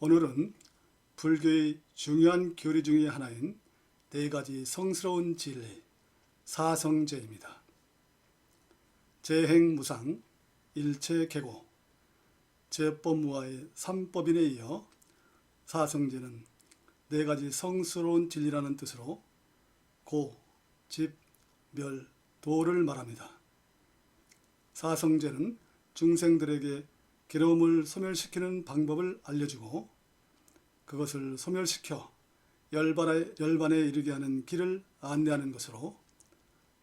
오늘은 불교의 중요한 교리 중의 하나인 네 가지 성스러운 진리, 사성제입니다. 재행무상, 일체계고, 제법무화의 삼법인에 이어 사성제는 네 가지 성스러운 진리라는 뜻으로 고, 집, 멸, 도를 말합니다. 사성제는 중생들에게 괴로움을 소멸시키는 방법을 알려주고 그것을 소멸시켜 열반에, 열반에 이르게 하는 길을 안내하는 것으로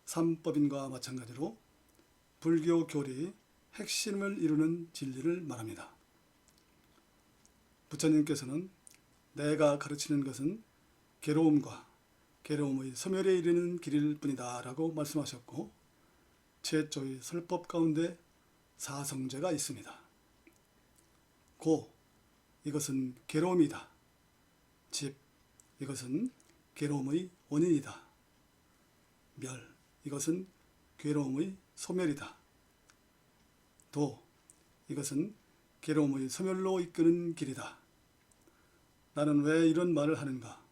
삼법인과 마찬가지로 불교 교리 핵심을 이루는 진리를 말합니다. 부처님께서는 내가 가르치는 것은 괴로움과 괴로움의 소멸에 이르는 길일 뿐이다 라고 말씀하셨고 최초의 설법 가운데 사성제가 있습니다. 고 이것은 괴로움이다. 집 이것은 괴로움의 원인이다. 멸 이것은 괴로움의 소멸이다. 도 이것은 괴로움의 소멸로 이끄는 길이다. 나는 왜 이런 말을 하는가?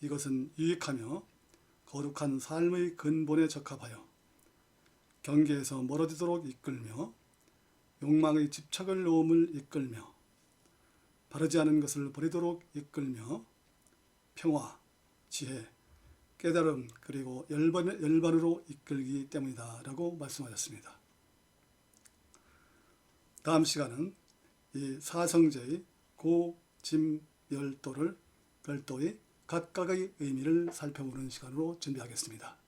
이것은 유익하며 거룩한 삶의 근본에 적합하여 경계에서 멀어지도록 이끌며 욕망의 집착을 놓음을 이끌며 바르지 않은 것을 버리도록 이끌며 평화, 지혜, 깨달음 그리고 열반, 열반으로 이끌기 때문이다 라고 말씀하셨습니다. 다음 시간은 이 사성제의 고, 짐, 열도를 별도의 각각의 의미를 살펴보는 시간으로 준비하겠습니다.